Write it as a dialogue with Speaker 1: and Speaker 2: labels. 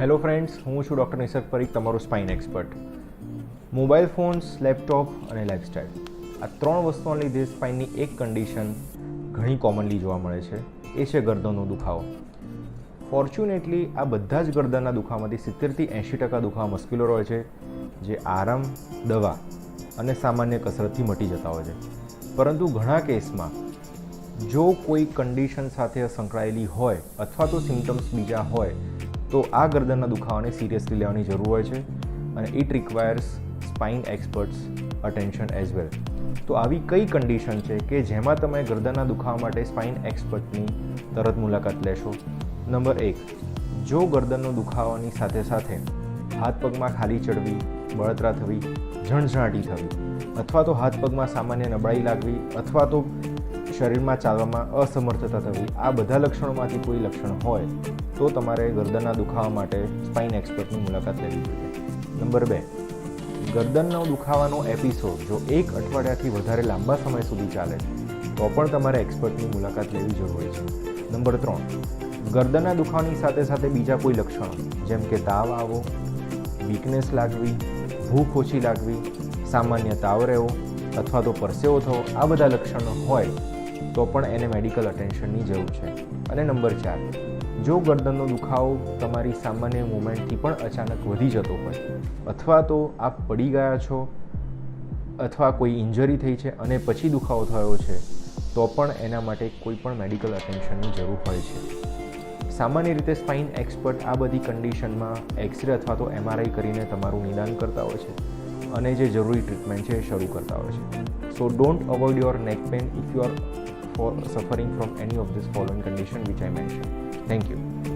Speaker 1: Hello friends હું છું doctor Nisarg Parikh તમારો spine expert mobile phones laptop અને લાઇફસ્ટાઇલ આ ત્રણ વસ્તુઓને લીધે સ્પાઇનની એક કન્ડિશન ઘણી કોમનલી જોવા મળે છે. એ છે ગરદનનો દુખાવો. ફોર્ચ્યુનેટલી આ બધા જ ગરદનના દુખાવામાંથી સિત્તેરથી એંશી ટકા દુખાવા મસ્ક્યુલર હોય છે, જે આરામ, દવા અને સામાન્ય કસરતથી મટી જતા હોય છે. પરંતુ ઘણા કેસમાં, જો કોઈ કન્ડિશન સાથે સંકળાયેલી હોય અથવા તો સિમ્ટમ્સ બીજા હોય તો આ ગરદનના દુખાવાને સિરિયસલી લેવાની જરૂર હોય છે અને it requires spine experts attention as well તો આવી કઈ કન્ડિશન છે કે જેમાં તમે ગરદનના દુખાવા માટે સ્પાઇન એક્સપર્ટની તરત મુલાકાત લેશો? નંબર એક, જો ગરદનનો દુખાવાની સાથે સાથે હાથ પગમાં ખાલી ચડવી, બળતરા થવી, ઝણઝણાટી થવી, અથવા તો હાથ પગમાં સામાન્ય નબળાઈ લાગવી, અથવા તો શરીરમાં ચાલવામાં અસમર્થતા થવી, આ બધા લક્ષણોમાંથી કોઈ લક્ષણ હોય, તો તમારે ગરદનના દુખાવા માટે સ્પાઇન એક્સપર્ટની મુલાકાત લેવી જોઈએ. નંબર બે ગરદનનો દુખાવાનો એપિસોડ જો એક અઠવાડિયાથી વધારે લાંબા સમય સુધી ચાલે તો પણ તમારે એક્સપર્ટની મુલાકાત લેવી જરૂરી છે. નંબર ત્રણ, ગરદનના દુખાવાની સાથે સાથે બીજા કોઈ લક્ષણો, જેમ કે તાવ આવો વીકનેસ લાગવી, ભૂખ ઓછી લાગવી, સામાન્ય તાવ રહેવો, અથવા તો પરસેવો થવો, આ બધા લક્ષણો હોય તો પણ એને મેડિકલ અટેન્શનની જરૂર છે. અને નંબર ચાર, જો ગરદનનો દુખાવો તમારી સામાન્ય મુવમેન્ટથી પણ અચાનક વધી જતો હોય, અથવા તો આપ પડી ગયા છો, અથવા કોઈ ઇન્જરી થઈ છે અને પછી દુખાવો થયો છે, તો પણ એના માટે કોઈ પણ મેડિકલ અટેન્શનની જરૂર હોય છે. સામાન્ય રીતે સ્પાઇન એક્સપર્ટ આ બધી કન્ડિશનમાં એક્સરે અથવા તો એમઆરઆઈ કરીને તમારું નિદાન કરતા હોય છે અને જે જરૂરી ટ્રીટમેન્ટ છે એ શરૂ કરતા હોય છે. So don't avoid your neck pain if you are for suffering from any of this following condition which I mentioned. Thank you.